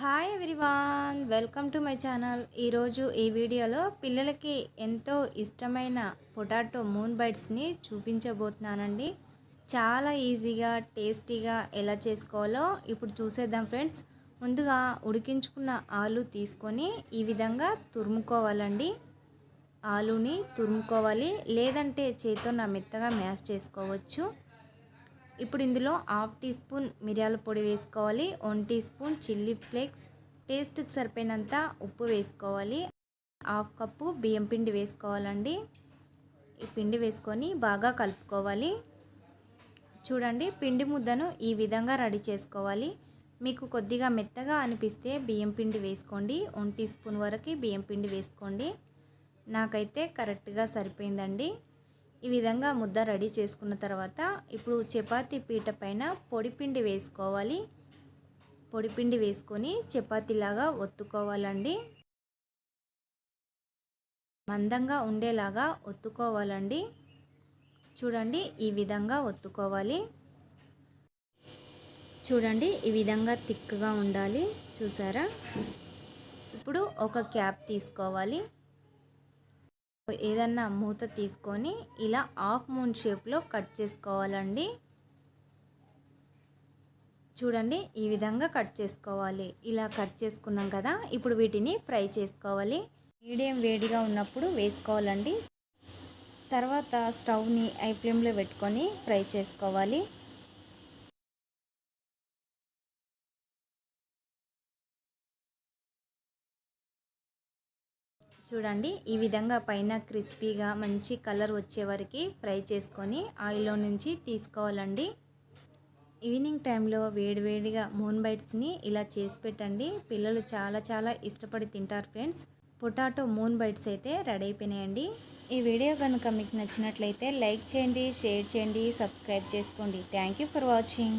Hi everyone welcome to my channel ఈరోజు ఈ వీడియోలో పిల్లలకి ఎంతో ఇష్టమైన పొటాటో మూన్ బైట్స్ని చూపించబోతున్నానండి. చాలా ఈజీగా టేస్టీగా ఎలా చేసుకోవాలో ఇప్పుడు చూసేద్దాం ఫ్రెండ్స్. ముందుగా ఉడికించుకున్న ఆలు తీసుకొని ఈ విధంగా తురుముకోవాలండి. ఆలుని తురుముకోవాలి లేదంటే చేతో నా మెత్తగా మ్యాష్ చేసుకోవచ్చు. ఇప్పుడు ఇందులో హాఫ్ టీ స్పూన్ మిరియాల పొడి వేసుకోవాలి one teaspoon chilli flakes. టేస్ట్కి సరిపోయినంత ఉప్పు వేసుకోవాలి. హాఫ్ కప్పు బియ్యం పిండి వేసుకోవాలండి. ఈ పిండి వేసుకొని బాగా కలుపుకోవాలి. చూడండి పిండి ముద్దను ఈ విధంగా రెడీ చేసుకోవాలి. మీకు కొద్దిగా మెత్తగా అనిపిస్తే బియ్యం పిండి వేసుకోండి. వన్ టీ స్పూన్ వరకు బియ్యం పిండి వేసుకోండి. నాకైతే కరెక్ట్గా సరిపోయిందండి. ఈ విధంగా ముద్ద రెడీ చేసుకున్న తర్వాత ఇప్పుడు చపాతీ పీట పైన పొడిపిండి వేసుకోవాలి. పొడిపిండి వేసుకొని చపాతీలాగా ఒత్తుకోవాలండి. మందంగా ఉండేలాగా ఒత్తుకోవాలండి. చూడండి ఈ విధంగా ఒత్తుకోవాలి. చూడండి ఈ విధంగా థిక్గా ఉండాలి. చూసారా? ఇప్పుడు ఒక క్యాప్ తీసుకోవాలి. ఏదన్నా మూత తీసుకొని ఇలా హాఫ్ మూన్ షేప్లో కట్ చేసుకోవాలండి. చూడండి ఈ విధంగా కట్ చేసుకోవాలి. ఇలా కట్ చేసుకున్నాం కదా ఇప్పుడు వీటిని ఫ్రై చేసుకోవాలి. మీడియం వేడిగా ఉన్నప్పుడు వేసుకోవాలండి. తర్వాత స్టవ్ని ఐ ఫ్లేమ్లో పెట్టుకొని ఫ్రై చేసుకోవాలి. చూడండి ఈ విధంగా పైన క్రిస్పీగా మంచి కలర్ వచ్చే వరకు ఫ్రై చేసుకొని ఆయిల్లో నుంచి తీసుకోవాలండి. ఈవినింగ్ టైంలో వేడివేడిగా మూన్ బైట్స్ని ఇలా చేసి పెట్టండి. పిల్లలు చాలా చాలా ఇష్టపడి తింటారు ఫ్రెండ్స్. పొటాటో మూన్ బైట్స్ అయితే రెడీ అయిపోయినాయండి. ఈ వీడియో కనుక మీకు నచ్చినట్లయితే లైక్ చేయండి షేర్ చేయండి సబ్స్క్రైబ్ చేసుకోండి. Thank for watching.